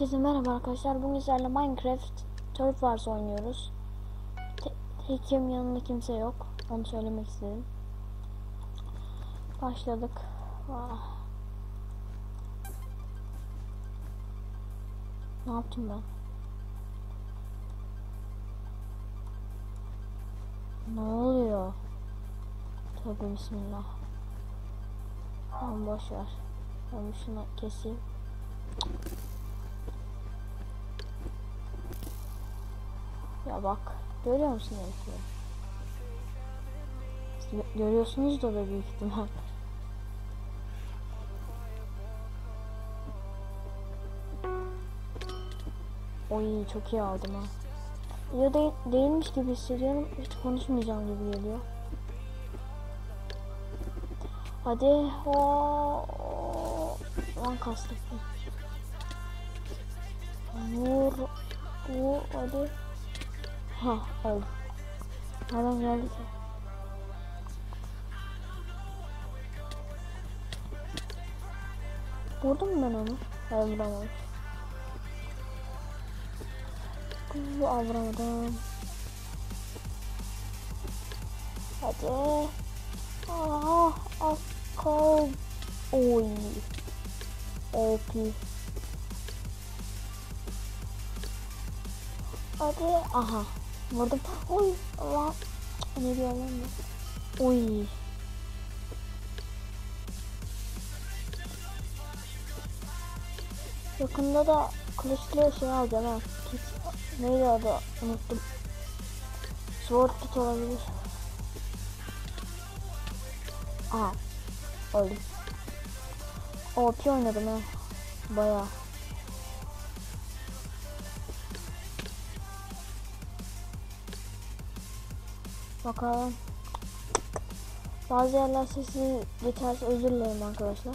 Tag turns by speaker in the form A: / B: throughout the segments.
A: Merhaba arkadaşlar. Bugün sizlerle Minecraft Turf Wars oynuyoruz. Te tekim yanında kimse yok. Onu söylemek istedim. Başladık. Ah. Ne yaptım ben? Ne oluyor? Tövbe bismillah. Tamam boş ver. Ben şunu keseyim. Ya bak. Görüyor musun herifleri? Görüyorsunuz da büyük ihtimal. Oy çok iyi aldım ha. Ya değil, değilmiş gibi hissediyorum. Hiç konuşmayacağım gibi geliyor. Hadi. O Lan kastık. Vur. Vur. Hadi. Ha oldu. Adam geldi ki. Vurdum mu ben onu? Hayır vuramadım. Bu vuramadım. Hadi. Aa, akal. Oy. OP. Hadi. Aha. Vurdum. Oy. Allah. Ne diyor lan bu? Oy. Yakında da kılıçlı şey alacağım ha. Kit. Neydi adı? Unuttum. Sword kit olabilir. Aha. Öldüm. OP oynadım ha. Bayağı. Bakalım. Bazı yerler sesi geçerse özür dilerim arkadaşlar.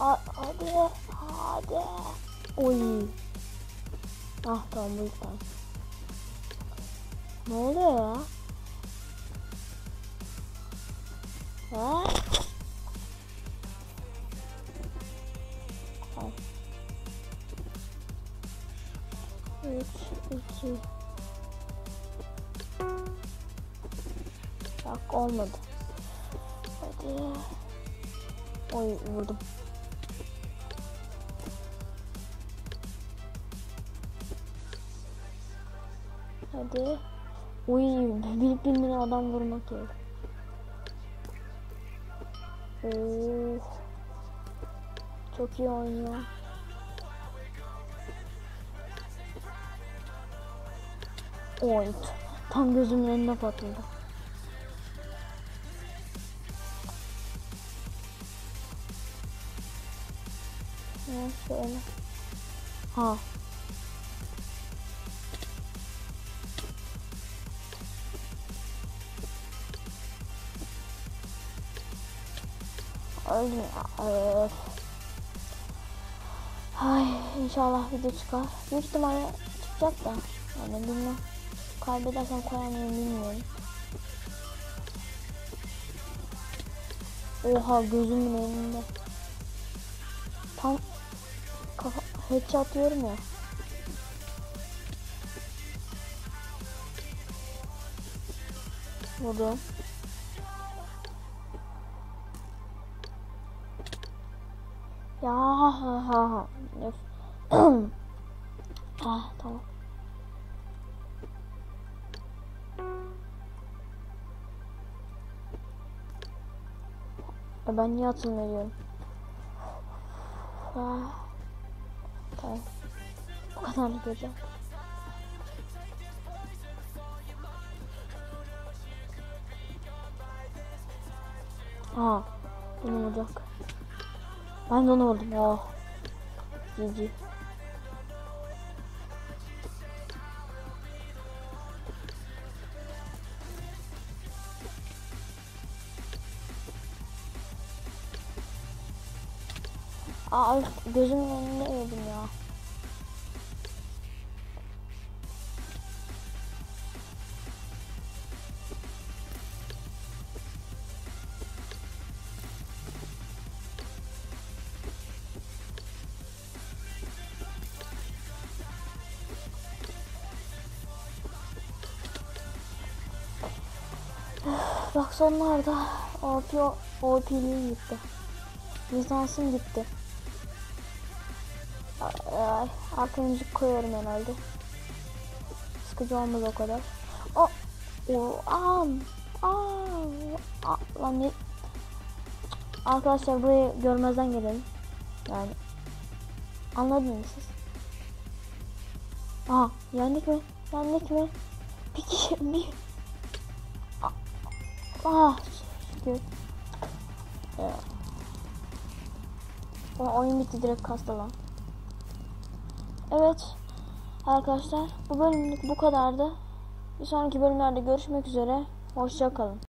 A: A hadi hadi. Oy. Ah tamam bu yüzden. Ne oluyor ya? Ha? Üç, iki. Bak olmadı. Hadi. Oy vurdum. Hadi. Uy bilip bilmeden adam vurmak yok. Oh. Çok iyi oynuyor. Oy. Tam gözümün önüne patladı. Ya şöyle. Ha. Öldüm ya. Öf. Ay inşallah video çıkar. Büyük ihtimalle çıkacak da. Yani bilmem. Kaybedersem koyar mıyım bilmiyorum. Oha gözümün önünde. Tam headshot diyorum ya. Vurdum. Ya ha ha ha. Ah tamam. Ya ben niye atılmıyorum? Ah. Tamam. Kadarlık yeter. Aa, benim olacak. Ben de onu vurdum. Oh. GG. Aa, gözümün önünde yedim Bak sonlarda OP, OP'liğim gitti. Lisansım gitti. Ay, ay, arka müzik koyuyorum herhalde. Sıkıcı olmaz o kadar. O, o, am, lan ne? Arkadaşlar burayı görmezden gelelim. Yani anladınız siz? Aha yendik mi? Yendik mi? Bir kişi bir. Ah şükür. Ya. Oyun bitti direkt kastı. Evet arkadaşlar bu bölümlük bu kadardı. Bir sonraki bölümlerde görüşmek üzere. Hoşça kalın.